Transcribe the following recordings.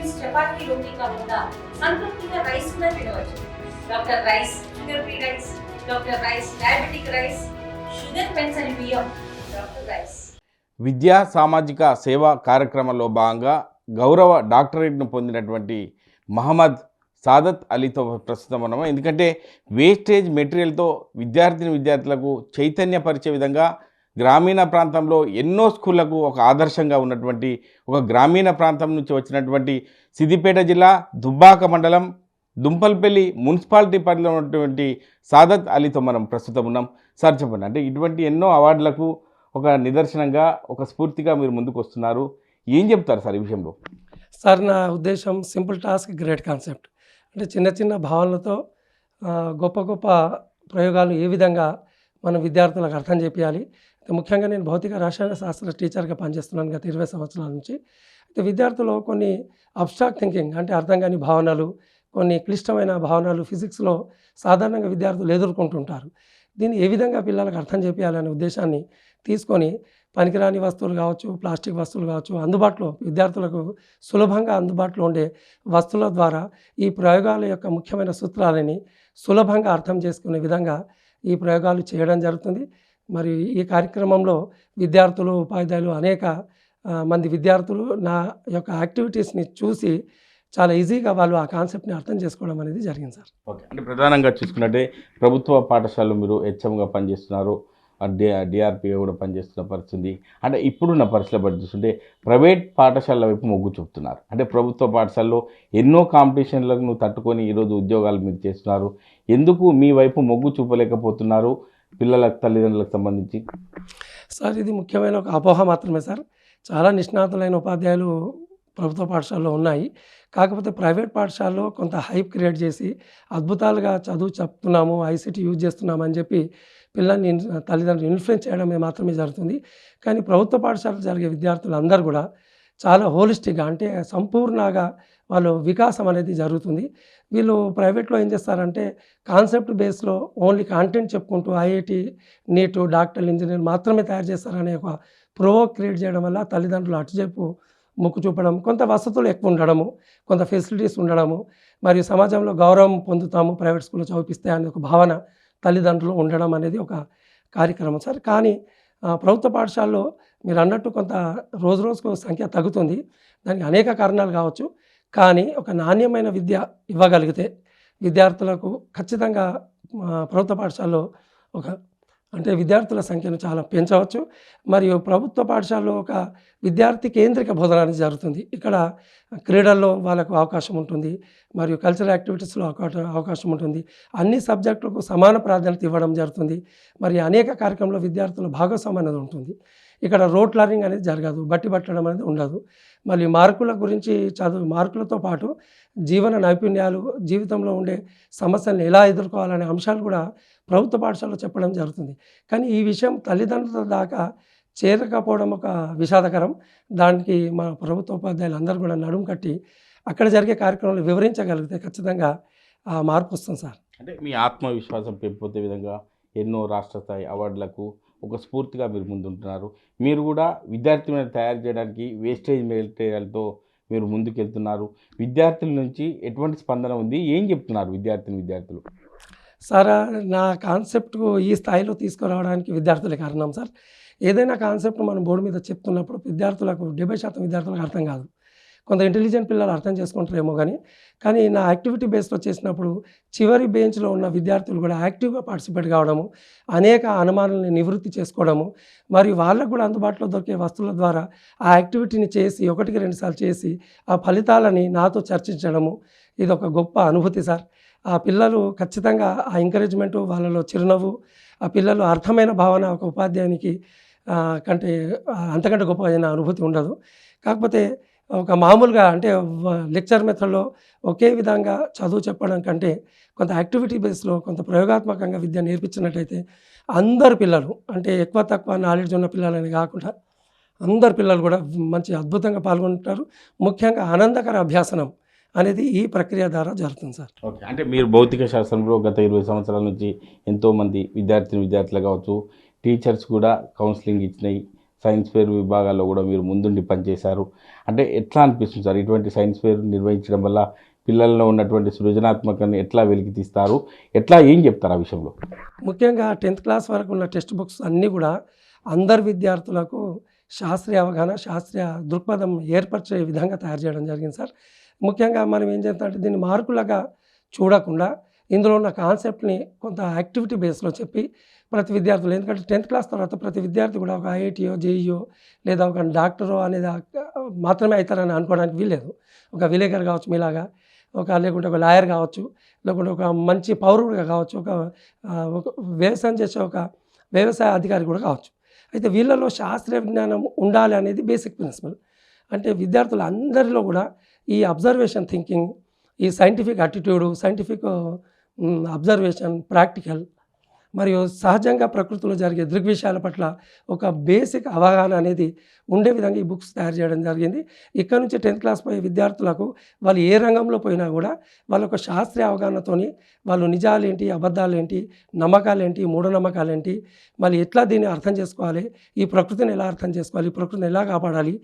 Meals chapati రోటీ కాకుండా సంతృప్తిగా rice కూడా తినవచ్చు. Doctor rice sugar free rice doctor rice diabetic rice sugar పెన్సని బియ్యం డాక్టర్ రైస్. విద్యా సామాజిక సేవా కార్యక్రమంలో భాగంగా గౌరవ డాక్టరేట్ను పొందినటువంటి మహమ్మద్ సాదత్ అలీతో ప్రస్తుతం ఉన్నాము. ఎందుకంటే వేస్టేజ్ మెటీరియల్తో విద్యార్థిని విద్యార్థులకు చైతన్యపరిచే విధంగా గ్రామీణ ప్రాంతంలో ఎన్నో స్కూళ్ళకు ఒక ఆదర్శంగా ఉన్నటువంటి ఒక గ్రామీణ ప్రాంతం నుంచి వచ్చినటువంటి సిద్దిపేట జిల్లా దుబ్బాక మండలం దుంపల్పల్లి మున్సిపాలిటీ పరిధిలో ఉన్నటువంటి సాదత్ అలీతో మనం ప్రస్తుతం ఉన్నాం. సార్ చెప్పండి అంటే ఇటువంటి ఎన్నో అవార్డులకు ఒక నిదర్శనంగా ఒక స్ఫూర్తిగా మీరు ముందుకు వస్తున్నారు. ఏం చెప్తారు సార్ ఈ విషయంలో? సార్ నా ఉద్దేశం సింపుల్ టాస్క్ గ్రేట్ కాన్సెప్ట్. అంటే చిన్న చిన్న భావనలతో గొప్ప గొప్ప ప్రయోగాలు ఏ విధంగా మన విద్యార్థులకు అర్థం చేపించాలి ముఖ్యంగా నేను భౌతిక రసాయన శాస్త్ర టీచర్గా పనిచేస్తున్నాను గత ఇరవై సంవత్సరాల నుంచి. అయితే విద్యార్థులు కొన్ని అబ్స్ట్రాక్ట్ థింకింగ్ అంటే అర్థం కాని భావనలు కొన్ని క్లిష్టమైన భావనలు ఫిజిక్స్లో సాధారణంగా విద్యార్థులు ఎదుర్కొంటుంటారు. దీన్ని ఏ విధంగా పిల్లలకు అర్థం చేపించాలనే ఉద్దేశాన్ని తీసుకొని పనికిరాని వస్తువులు కావచ్చు ప్లాస్టిక్ వస్తువులు కావచ్చు అందుబాటులో విద్యార్థులకు సులభంగా అందుబాటులో ఉండే వస్తువుల ద్వారా ఈ ప్రయోగాల యొక్క ముఖ్యమైన సూత్రాలని సులభంగా అర్థం చేసుకునే విధంగా ఈ ప్రయోగాలు చేయడం జరుగుతుంది. మరి ఈ కార్యక్రమంలో విద్యార్థులు ఉపాధ్యాయులు అనేక మంది విద్యార్థులు నా యొక్క యాక్టివిటీస్ని చూసి చాలా ఈజీగా వాళ్ళు ఆ కాన్సెప్ట్ని అర్థం చేసుకోవడం అనేది జరిగింది సార్. ఓకే. అంటే ప్రధానంగా చూసుకున్నట్టే ప్రభుత్వ పాఠశాలలో మీరు హెచ్ఎంగా పనిచేస్తున్నారు. డి డిఆర్పిగా కూడా పనిచేస్తున్న పరిస్థితి. అంటే ఇప్పుడున్న పరిస్థితుల బట్టి చూస్తుంటే ప్రైవేట్ పాఠశాలల వైపు మొగ్గు చూపుతున్నారు. అంటే ప్రభుత్వ పాఠశాలలో ఎన్నో కాంపిటీషన్లకు నువ్వు తట్టుకొని ఈరోజు ఉద్యోగాలు మీరు చేస్తున్నారు. ఎందుకు మీ వైపు మొగ్గు చూపలేకపోతున్నారు పిల్లల తల్లిదండ్రులకు సంబంధించి? సార్ ఇది ముఖ్యమైన ఒక అపోహ మాత్రమే సార్. చాలా నిష్ణాతులైన ఉపాధ్యాయులు ప్రభుత్వ పాఠశాలలో ఉన్నాయి. కాకపోతే ప్రైవేట్ పాఠశాలలో కొంత హైప్ క్రియేట్ చేసి అద్భుతాలుగా చదువు చెప్తున్నాము ఐసీటీ యూజ్ చేస్తున్నాము అని చెప్పి పిల్లల్ని తల్లిదండ్రులు ఇన్ఫ్లుయెన్స్ చేయడమే మాత్రమే జరుగుతుంది. కానీ ప్రభుత్వ పాఠశాలలో జరిగే విద్యార్థులందరూ కూడా చాలా హోలిస్టిక్గా అంటే సంపూర్ణంగా వాళ్ళు వికాసం అనేది జరుగుతుంది. వీళ్ళు ప్రైవేట్లో ఏం చేస్తారంటే కాన్సెప్ట్ బేస్లో ఓన్లీ కాంటెంట్ చెప్పుకుంటూ ఐఐటి నీటు డాక్టర్ ఇంజనీర్ మాత్రమే తయారు చేస్తారనే ఒక ప్రో క్రియేట్ చేయడం వల్ల తల్లిదండ్రులు అటుచేపు మొక్కు చూపడం కొంత వసతులు ఎక్కువ ఉండడము కొంత ఫెసిలిటీస్ ఉండడము మరియు సమాజంలో గౌరవం పొందుతాము ప్రైవేట్ స్కూల్లో చదివిస్తే అనే ఒక భావన తల్లిదండ్రులు ఉండడం అనేది ఒక కార్యక్రమం. సార్ కానీ ప్రభుత్వ పాఠశాలలో మీరు అన్నట్టు కొంత రోజు రోజుకు సంఖ్య తగ్గుతుంది. దానికి అనేక కారణాలు కావచ్చు. కానీ ఒక నాణ్యమైన విద్య ఇవ్వగలిగితే విద్యార్థులకు ఖచ్చితంగా ప్రభుత్వ పాఠశాలలో ఒక అంటే విద్యార్థుల సంఖ్యను చాలా పెంచవచ్చు. మరియు ప్రభుత్వ పాఠశాలలో ఒక విద్యార్థి కేంద్రిక బోధన అనేది జరుగుతుంది. ఇక్కడ క్రీడల్లో వాళ్ళకు అవకాశం ఉంటుంది. మరియు కల్చరల్ యాక్టివిటీస్లో అవకాశం అవకాశం ఉంటుంది. అన్ని సబ్జెక్టులకు సమాన ప్రాధాన్యత ఇవ్వడం జరుగుతుంది. మరి అనేక కార్యక్రమంలో విద్యార్థుల భాగస్వామ్యం అనేది ఉంటుంది. ఇక్కడ రోట్ లర్నింగ్ అనేది జరగదు బట్టి పట్టడం అనేది ఉండదు. మళ్ళీ మార్కుల గురించి చదువు మార్కులతో పాటు జీవన నైపుణ్యాలు జీవితంలో ఉండే సమస్యలను ఎలా ఎదుర్కోవాలనే అంశాలు కూడా ప్రభుత్వ పాఠశాలలో చెప్పడం జరుగుతుంది. కానీ ఈ విషయం తల్లిదండ్రుల దాకా చేరకపోవడం ఒక విషాదకరం. దానికి మన ప్రభుత్వ ఉపాధ్యాయులు అందరూ కూడా నడుము కట్టి అక్కడ జరిగే కార్యక్రమాలు వివరించగలిగితే ఖచ్చితంగా మార్పు వస్తుంది సార్. అంటే మీ ఆత్మవిశ్వాసం పెంపొందే విధంగా ఎన్నో రాష్ట్ర స్థాయి అవార్డులకు ఒక స్ఫూర్తిగా మీరు ముందుంటున్నారు. మీరు కూడా విద్యార్థులను తయారు చేయడానికి వేస్టేజ్ మెటీరియల్తో మీరు ముందుకెళ్తున్నారు. విద్యార్థుల నుంచి ఎటువంటి స్పందన ఉంది? ఏం చెప్తున్నారు విద్యార్థిని విద్యార్థులు? సార్ నా కాన్సెప్ట్కు ఈ స్థాయిలో తీసుకురావడానికి విద్యార్థులే కారణం సార్. ఏదైనా కాన్సెప్ట్ మనం బోర్డు మీద చెప్తున్నప్పుడు విద్యార్థులకు డెబ్బై శాతం విద్యార్థులకు అర్థం కాదు. కొంత ఇంటెలిజెంట్ పిల్లలు అర్థం చేసుకుంటారేమో కానీ కానీ నా యాక్టివిటీ బేస్లో చేసినప్పుడు చివరి బెంచ్లో ఉన్న విద్యార్థులు కూడా యాక్టివ్గా పార్టిసిపేట్ కావడము అనేక అనుమానాలను నివృత్తి చేసుకోవడము మరియు వాళ్ళకు కూడా అందుబాటులో దొరికే వస్తువుల ద్వారా ఆ యాక్టివిటీని చేసి ఒకటికి రెండుసార్లు చేసి ఆ ఫలితాలని నాతో చర్చించడము ఇది ఒక గొప్ప అనుభూతి సార్. ఆ పిల్లలు ఖచ్చితంగా ఆ ఎంకరేజ్మెంట్ వాళ్ళలో చిరునవ్వు ఆ పిల్లలు అర్థమైన భావన ఒక ఉపాధ్యాయునికి కంటే అంతకంటే గొప్ప అనుభూతి ఉండదు. కాకపోతే ఒక మామూలుగా అంటే లెక్చర్ మెథడ్లో ఒకే విధంగా చదువు చెప్పడం కంటే కొంత యాక్టివిటీ బేస్లో కొంత ప్రయోగాత్మకంగా విద్య నేర్పించినట్టయితే అందరు పిల్లలు అంటే ఎక్కువ తక్కువ నాలెడ్జ్ ఉన్న పిల్లలని కాకుండా అందరు పిల్లలు కూడా మంచి అద్భుతంగా పాల్గొంటారు. ముఖ్యంగా ఆనందకర అభ్యాసనం అనేది ఈ ప్రక్రియ ద్వారా జరుగుతుంది సార్. ఓకే. అంటే మీరు భౌతిక శాస్త్రంలో గత ఇరవై సంవత్సరాల నుంచి ఎంతోమంది విద్యార్థిని విద్యార్థులు కావచ్చు టీచర్స్ కూడా కౌన్సిలింగ్ ఇచ్చినాయి. సైన్స్ ఫేర్ విభాగాల్లో కూడా మీరు ముందుండి పనిచేశారు. అంటే ఎట్లా అనిపిస్తుంది సార్ ఇటువంటి సైన్స్ ఫేర్ నిర్వహించడం వల్ల పిల్లల్లో ఉన్నటువంటి సృజనాత్మకతను ఎట్లా వెలికి తీస్తారు? ఎట్లా ఏం చెప్తారు ఆ విషయంలో? ముఖ్యంగా టెన్త్ క్లాస్ వరకు ఉన్న టెక్స్ట్ బుక్స్ అన్నీ కూడా అందరు విద్యార్థులకు శాస్త్రీయ అవగాహన శాస్త్రీయ దృక్పథం ఏర్పరిచే విధంగా తయారు చేయడం జరిగింది సార్. ముఖ్యంగా మనం ఏం చేస్తామంటే దీన్ని మార్కులుగా చూడకుండా ఇందులో ఉన్న కాన్సెప్ట్ని కొంత యాక్టివిటీ బేస్లో చెప్పి ప్రతి విద్యార్థులు. ఎందుకంటే టెన్త్ క్లాస్ తర్వాత ప్రతి విద్యార్థి కూడా ఒక ఐఐటియో జేఈఓ లేదా ఒక డాక్టరో అనేది మాత్రమే అవుతారని అనుకోవడానికి వీల్లేదు. ఒక విలేకరు కావచ్చు మీలాగా ఒక లేకుంటే ఒక లాయర్ కావచ్చు లేకుంటే ఒక మంచి పౌరుడుగా కావచ్చు ఒక ఒక వ్యవసాయం చేసే ఒక వ్యవసాయ అధికారి కూడా కావచ్చు. అయితే వీళ్ళలో శాస్త్రీయ జ్ఞానం ఉండాలి అనేది బేసిక్ ప్రిన్సిపల్. అంటే విద్యార్థులు అందరిలో కూడా ఈ అబ్జర్వేషన్ థింకింగ్ ఈ scientific attitude scientific observation practical మరియు సహజంగా ప్రకృతిలో జరిగే దృగ్విషయాల పట్ల ఒక బేసిక్ అవగాహన అనేది ఉండే విధంగా ఈ బుక్స్ తయారు చేయడం జరిగింది. ఇక్కడ నుంచి టెన్త్ క్లాస్ పోయే విద్యార్థులకు వాళ్ళు ఏ రంగంలో పోయినా కూడా వాళ్ళ ఒక శాస్త్రీయ అవగాహనతోని వాళ్ళు నిజాలు ఏంటి నమ్మకాలేంటి మూఢనమ్మకాలేంటి నమ్మకాలు ఏంటి మూఢనమ్మకాలు ఏంటి మళ్ళీ ఎట్లా దీన్ని అర్థం చేసుకోవాలి ఈ ప్రకృతిని ఎలా అర్థం చేసుకోవాలి ఈ ప్రకృతిని ఎలా కాపాడాలి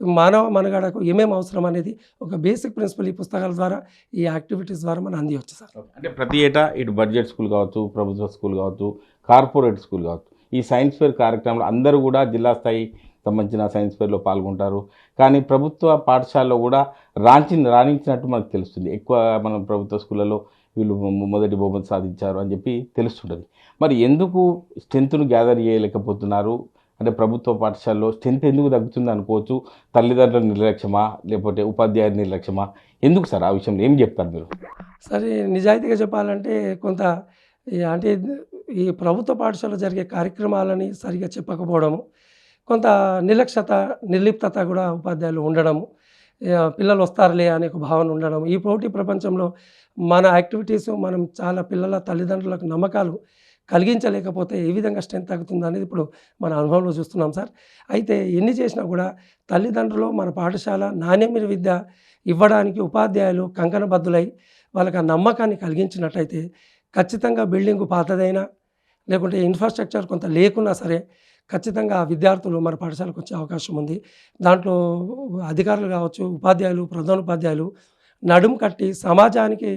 మానవ మనగాడకు ఏమేమి అవసరం అనేది ఒక బేసిక్ ప్రిన్సిపల్ ఈ పుస్తకాల ద్వారా ఈ యాక్టివిటీస్ ద్వారా మనం అందివచ్చు సార్. అంటే ప్రతి ఏటా ఇటు బడ్జెట్ స్కూల్ కావచ్చు ప్రభుత్వ స్కూల్ కావచ్చు కార్పొరేట్ స్కూల్ కావచ్చు ఈ సైన్స్ ఫేర్ కార్యక్రమంలో అందరూ కూడా జిల్లా స్థాయి సంబంధించిన సైన్స్ ఫేర్లో పాల్గొంటారు. కానీ ప్రభుత్వ పాఠశాలలో కూడా రాంచి రాణించినట్టు మనకు తెలుస్తుంది. ఎక్కువ మనం ప్రభుత్వ స్కూళ్ళలో వీళ్ళు మొదటి బహుమతి సాధించారు అని చెప్పి తెలుస్తుంటుంది. మరి ఎందుకు స్ట్రెంత్ను గ్యాదర్ చేయలేకపోతున్నారు? అంటే ప్రభుత్వ పాఠశాలలో స్ట్రెంత్ ఎందుకు తగ్గుతుంది అనుకోవచ్చు తల్లిదండ్రుల నిర్లక్ష్యమా లేకపోతే ఉపాధ్యాయుల నిర్లక్ష్యమా? ఎందుకు సార్ ఆ విషయంలో ఏం చెప్తారు మీరు? సరే నిజాయితీగా చెప్పాలంటే కొంత అంటే ఈ ప్రభుత్వ పాఠశాలలో జరిగే కార్యక్రమాలని సరిగా చెప్పకపోవడము కొంత నిర్లక్ష్యత నిర్లిప్తత కూడా ఉపాధ్యాయులు ఉండడము పిల్లలు వస్తారులే అనే ఒక భావన ఉండడం ఈ పోటీ ప్రపంచంలో మన యాక్టివిటీస్ మనం చాలా పిల్లల తల్లిదండ్రులకు నమ్మకాలు కలిగించలేకపోతే ఏ విధంగా స్ట్రెంత్ తగ్గుతుంది అనేది ఇప్పుడు మన అనుభవంలో చూస్తున్నాం సార్. అయితే ఎన్ని చేసినా కూడా తల్లిదండ్రులు మన పాఠశాల నాణ్యమైన విద్య ఇవ్వడానికి ఉపాధ్యాయులు కంకణబద్దులై వాళ్ళకి ఆ నమ్మకాన్ని కలిగించినట్టయితే ఖచ్చితంగా బిల్డింగ్ పాతదైనా లేకుంటే ఇన్ఫ్రాస్ట్రక్చర్ కొంత లేకున్నా సరే ఖచ్చితంగా ఆ విద్యార్థులు మన పాఠశాలకు వచ్చే అవకాశం ఉంది. దాంట్లో అధికారులు కావచ్చు ఉపాధ్యాయులు ప్రధానోపాధ్యాయులు నడుము కట్టి సమాజానికి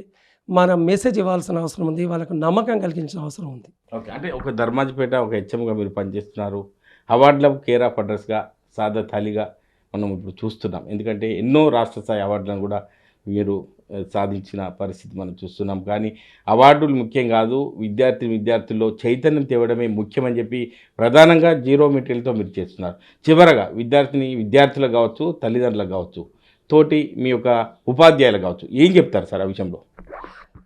మన మెసేజ్ ఇవ్వాల్సిన అవసరం ఉంది వాళ్ళకు నమ్మకం కలిగించిన అవసరం ఉంది. ఓకే అంటే ఒక ధర్మాజిపేట ఒక హెచ్ఎంగా మీరు పనిచేస్తున్నారు. అవార్డులకు కేర్ ఆఫ్ అడ్రస్గా సాదత్ అలీగా మనం ఇప్పుడు చూస్తున్నాం. ఎందుకంటే ఎన్నో రాష్ట్ర స్థాయి అవార్డులను కూడా మీరు సాధించిన పరిస్థితి మనం చూస్తున్నాం. కానీ అవార్డులు ముఖ్యం కాదు విద్యార్థి విద్యార్థుల్లో చైతన్యం తేవడమే ముఖ్యమని చెప్పి ప్రధానంగా జీరో మెటీరియల్తో మీరు చేస్తున్నారు. చివరగా విద్యార్థిని విద్యార్థులకు కావచ్చు తల్లిదండ్రులకు కావచ్చు తోటి మీ యొక్క ఉపాధ్యాయులు కావచ్చు ఏం చెప్తారు సార్ ఆ విషయంలో?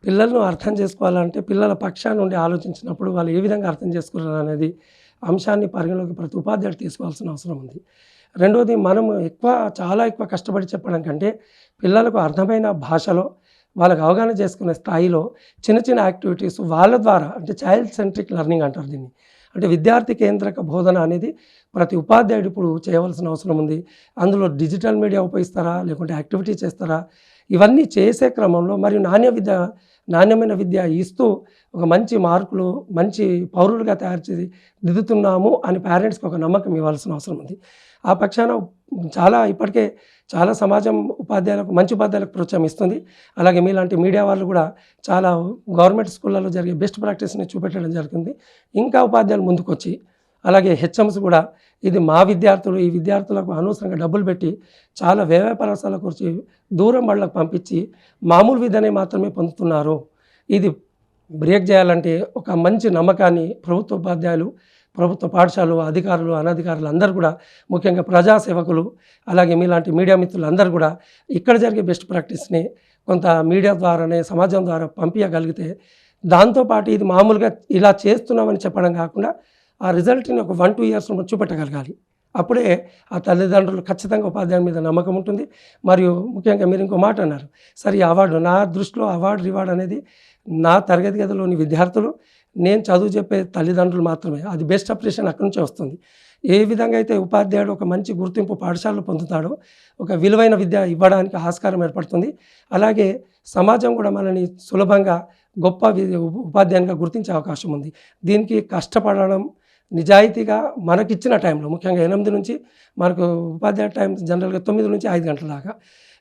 పిల్లలను అర్థం చేసుకోవాలంటే పిల్లల పక్షాన్ని నుండి ఆలోచించినప్పుడు వాళ్ళు ఏ విధంగా అర్థం చేసుకున్నారు అనేది అంశాన్ని పరిగణలోకి ప్రతి ఉపాధ్యాయుడు తీసుకోవాల్సిన అవసరం ఉంది. రెండవది మనం ఎక్కువ చాలా ఎక్కువ కష్టపడి చెప్పడం కంటే పిల్లలకు అర్థమైన భాషలో వాళ్ళకు అవగాహన చేసుకునే స్థాయిలో చిన్న చిన్న యాక్టివిటీస్ వాళ్ళ ద్వారా అంటే చైల్డ్ సెంట్రిక్ లెర్నింగ్ అంటారు దీన్ని. అంటే విద్యార్థి కేంద్రక బోధన అనేది ప్రతి ఉపాధ్యాయుడు ఇప్పుడు చేయవలసిన అవసరం ఉంది. అందులో డిజిటల్ మీడియా ఉపయోగిస్తారా? లేకుంటే యాక్టివిటీ చేస్తారా? ఇవన్నీ చేసే క్రమంలో మరియు నాణ్య విద్య నాణ్యమైన విద్య ఇస్తూ ఒక మంచి మార్కులు మంచి పౌరులుగా తయారు చేసి దిద్దుతున్నాము అని పేరెంట్స్కి ఒక నమ్మకం ఇవ్వాల్సిన అవసరం ఉంది. ఆ పక్షాన చాలా ఇప్పటికే చాలా సమాజం ఉపాధ్యాయులకు మంచి ఉపాధ్యాయులకు ప్రోత్సాహం ఇస్తుంది. అలాగే మీలాంటి మీడియా వాళ్ళు కూడా చాలా గవర్నమెంట్ స్కూళ్ళలో జరిగే బెస్ట్ ప్రాక్టీస్ని చూపెట్టడం జరుగుతుంది. ఇంకా ఉపాధ్యాయులు ముందుకొచ్చి అలాగే హెచ్ఎంస్ కూడా ఇది మా విద్యార్థులు ఈ విద్యార్థులకు అనవసరంగా డబ్బులు పెట్టి చాలా వ్యయ పరసాల గురించి దూరం వాళ్ళకు పంపించి మామూలు విద్యనే మాత్రమే పొందుతున్నారు. ఇది బ్రేక్ చేయాలంటే ఒక మంచి నమ్మకాన్ని ప్రభుత్వ ఉపాధ్యాయులు ప్రభుత్వ పాఠశాలలు అధికారులు అనధికారులు అందరూ కూడా ముఖ్యంగా ప్రజాసేవకులు అలాగే మీలాంటి మీడియా మిత్రులు అందరూ కూడా ఇక్కడ జరిగే బెస్ట్ ప్రాక్టీస్ని కొంత మీడియా ద్వారానే సమాజం ద్వారా పంపించగలిగితే దాంతోపాటు ఇది మామూలుగా ఇలా చేస్తున్నామని చెప్పడం కాకుండా ఆ రిజల్ట్ని ఒక వన్ టూ ఇయర్స్ చూపెట్టగలగాలి. అప్పుడే ఆ తల్లిదండ్రులు ఖచ్చితంగా ఉపాధ్యాయుల మీద నమ్మకం ఉంటుంది. మరియు ముఖ్యంగా మీరు ఇంకో మాట అన్నారు. సరే ఈ అవార్డు నా దృష్టిలో అవార్డు రివార్డ్ అనేది నా తరగతి గదిలోని విద్యార్థులు నేను చదువు చెప్పే తల్లిదండ్రులు మాత్రమే. అది బెస్ట్ అప్రిషియేషన్ అక్కడి నుంచే వస్తుంది. ఏ విధంగా అయితే ఉపాధ్యాయుడు ఒక మంచి గుర్తింపు పాఠశాలలో పొందుతాడో ఒక విలువైన విద్య ఇవ్వడానికి ఆస్కారం ఏర్పడుతుంది. అలాగే సమాజం కూడా మనని సులభంగా గొప్ప వి- ఉపాధ్యాయునిగా గుర్తించే అవకాశం ఉంది. దీనికి కష్టపడడం నిజాయితీగా మనకిచ్చిన టైంలో ముఖ్యంగా ఎనిమిది నుంచి మనకు ఉపాధ్యాయ టైం జనరల్గా తొమ్మిది నుంచి ఐదు గంటల దాకా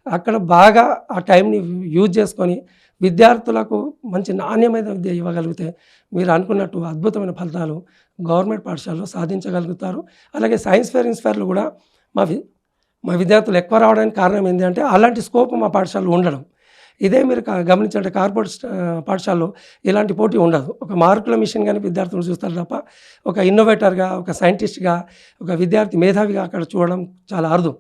అక్కడ బాగా ఆ టైంని యూజ్ చేసుకొని విద్యార్థులకు మంచి నాణ్యమైన విద్య ఇవ్వగలిగితే మీరు అనుకున్నట్టు అద్భుతమైన ఫలితాలు గవర్నమెంట్ పాఠశాలలో సాధించగలుగుతారు. అలాగే సైన్స్ ఫేర్ ఇన్స్పైర్లు కూడా మా వి మా విద్యార్థులు ఎక్కువ రావడానికి కారణం ఏంటంటే అలాంటి స్కోప్ మా పాఠశాలలో ఉండడం. ఇదే మీరు గమనించంటే కార్పొరేట్ పాఠశాలలో ఇలాంటి పోటీ ఉండదు. ఒక మార్కుల మిషన్ కానీ విద్యార్థులు చూస్తారు తప్ప ఒక ఇన్నోవేటర్గా ఒక సైంటిస్ట్గా ఒక విద్యార్థి మేధావిగా అక్కడ చూడడం చాలా అరుదు.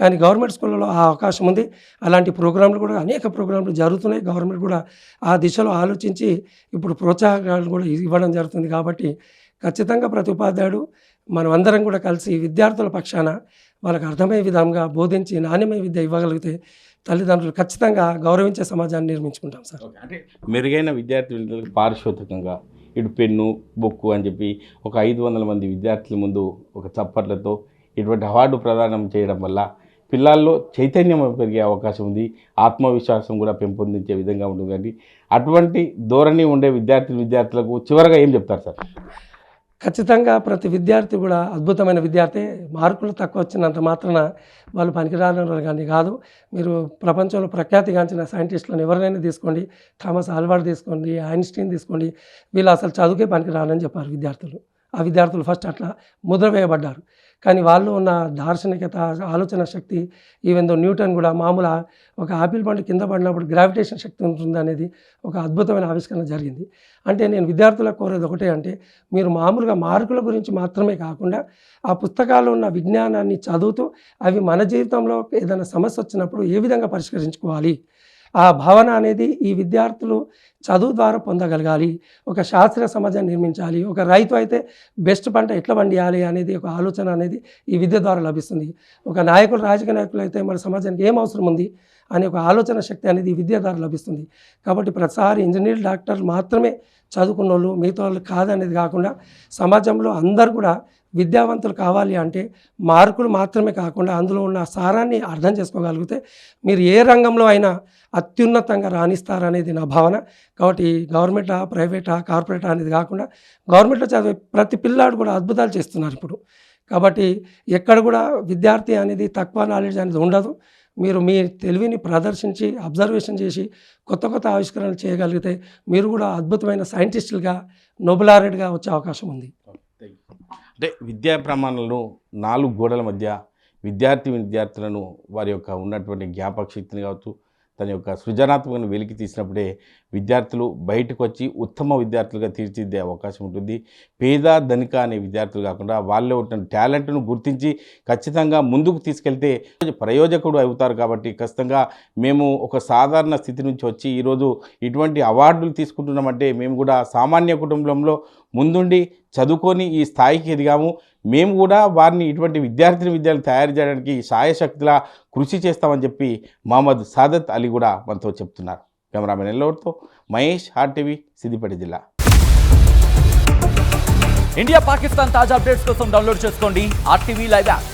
కానీ గవర్నమెంట్ స్కూళ్ళలో ఆ అవకాశం ఉంది. అలాంటి ప్రోగ్రాంలు కూడా అనేక ప్రోగ్రాంలు జరుగుతున్నాయి. గవర్నమెంట్ కూడా ఆ దిశలో ఆలోచించి ఇప్పుడు ప్రోత్సాహకాలు కూడా ఇవ్వడం జరుగుతుంది కాబట్టి ఖచ్చితంగా ప్రతి ఉపాధ్యాయుడు మనం అందరం కూడా కలిసి విద్యార్థుల పక్షాన వాళ్ళకి అర్థమయ్యే విధంగా బోధించి నాణ్యమైన విద్య ఇవ్వగలిగితే తల్లిదండ్రులు ఖచ్చితంగా గౌరవించే సమాజాన్ని నిర్మించుకుంటాం సార్. అంటే మెరుగైన విద్యార్థి విద్యార్థులకు పారిశోధకంగా ఇటు పెన్ను బుక్కు అని చెప్పి ఒక ఐదు వందల మంది విద్యార్థుల ముందు ఒక చప్పట్లతో ఇటువంటి అవార్డు ప్రదానం చేయడం వల్ల పిల్లల్లో చైతన్యం పెరిగే అవకాశం ఉంది ఆత్మవిశ్వాసం కూడా పెంపొందించే విధంగా ఉంటుంది. కానీ అటువంటి ధోరణి ఉండే విద్యార్థి విద్యార్థులకు చివరగా ఏం చెప్తారు సార్? ఖచ్చితంగా ప్రతి విద్యార్థి కూడా అద్భుతమైన విద్యార్థి. మార్కులు తక్కువ వచ్చినంత మాత్రాన వాళ్ళు పనికిరాని కానీ కాదు. మీరు ప్రపంచంలో ప్రఖ్యాతిగాంచిన సైంటిస్టులను ఎవరినైనా తీసుకోండి. థామస్ ఆల్వార్డ్ తీసుకోండి ఐన్స్టీన్ తీసుకోండి. వీళ్ళు అసలు చదువుకే పనికిరానని చెప్పారు విద్యార్థులు. ఆ విద్యార్థులు ఫస్ట్ అట్లా ముద్ర వేయబడ్డారు కానీ వాళ్ళు ఉన్న దార్శనికత ఆలోచన శక్తి ఈవెన్ దో న్యూటన్ కూడా మామూలు ఒక ఆపిల్ పండు కింద పడినప్పుడు గ్రావిటేషన్ శక్తి ఉంటుంది అనేది ఒక అద్భుతమైన ఆవిష్కరణ జరిగింది. అంటే నేను విద్యార్థులకు కోరేది ఒకటే అంటే మీరు మామూలుగా మార్కుల గురించి మాత్రమే కాకుండా ఆ పుస్తకాల్లో ఉన్న విజ్ఞానాన్ని చదువుతూ అవి మన జీవితంలో ఏదైనా సమస్య వచ్చినప్పుడు ఏ విధంగా పరిష్కరించుకోవాలి? ఆ భావన అనేది ఈ విద్యార్థులు చదువు ద్వారా పొందగలగాలి. ఒక శాస్త్రీయ సమాజాన్ని నిర్మించాలి. ఒక రైతు అయితే బెస్ట్ పంట ఎట్లా పండియాలి అనేది ఒక ఆలోచన అనేది ఈ విద్య ద్వారా లభిస్తుంది. ఒక నాయకులు రాజకీయ నాయకులు అయితే మన సమాజానికి ఏం అవసరం ఉంది అనే ఒక ఆలోచన శక్తి అనేది ఈ విద్య ద్వారా లభిస్తుంది. కాబట్టి ప్రతిసారి ఇంజనీర్ డాక్టర్లు మాత్రమే చదువుకున్న వాళ్ళు మిగతా వాళ్ళు కాదనేది కాకుండా సమాజంలో అందరూ కూడా విద్యావంతులు కావాలి అంటే మార్కులు మాత్రమే కాకుండా అందులో ఉన్న సారాన్ని అర్థం చేసుకోగలిగితే మీరు ఏ రంగంలో అయినా అత్యున్నతంగా రాణిస్తారనేది నా భావన. కాబట్టి గవర్నమెంటా ప్రైవేటా కార్పొరేటా అనేది కాకుండా గవర్నమెంట్లో చదివే ప్రతి పిల్లాడు కూడా అద్భుతాలు చేస్తున్నారు ఇప్పుడు. కాబట్టి ఎక్కడ కూడా విద్యార్థి అనేది తక్కువ నాలెడ్జ్ అనేది ఉండదు. మీరు మీ తెలివిని ప్రదర్శించి అబ్జర్వేషన్ చేసి కొత్త కొత్త ఆవిష్కరణలు చేయగలిగితే మీరు కూడా అద్భుతమైన సైంటిస్టులుగా నోబులారెడ్గా వచ్చే అవకాశం ఉంది. అంటే విద్యా ప్రమాణాలను నాలుగు గోడల మధ్య విద్యార్థి విద్యార్థులను వారి యొక్క ఉన్నటువంటి జ్ఞాపక శక్తిని కావచ్చు తన యొక్క సృజనాత్మకను వెలికి తీసినప్పుడే విద్యార్థులు బయటకు వచ్చి ఉత్తమ విద్యార్థులుగా తీర్చిదిద్దే అవకాశం ఉంటుంది. పేద ధనిక అనే విద్యార్థులు కాకుండా వాళ్ళలో ఉన్న టాలెంట్ను గుర్తించి ఖచ్చితంగా ముందుకు తీసుకెళ్తే ప్రయోజకుడు అవుతారు కాబట్టి ఖచ్చితంగా మేము ఒక సాధారణ స్థితి నుంచి వచ్చి ఈరోజు ఇటువంటి అవార్డులు తీసుకుంటున్నామంటే మేము కూడా సామాన్య కుటుంబంలో ముందుండి చదువుకొని ఈ స్థాయికి ఎదిగాము. మేము కూడా వారిని ఇటువంటి విద్యార్థిని విద్యార్థులు తయారు చేయడానికి సాయశక్తిలా కృషి చేస్తామని చెప్పి మహమ్మద్ సాదత్ అలీ కూడా మనతో చెప్తున్నారు. కెమెరామెన్ ఎల్లవరితో మహేష్ టీవీ సిద్దిపేట జిల్లా. ఇండియా పాకిస్తాన్ తాజా అప్డేట్స్ కోసం డౌన్లోడ్ చేసుకోండి ఆర్టీవీ లైవ్ యాప్.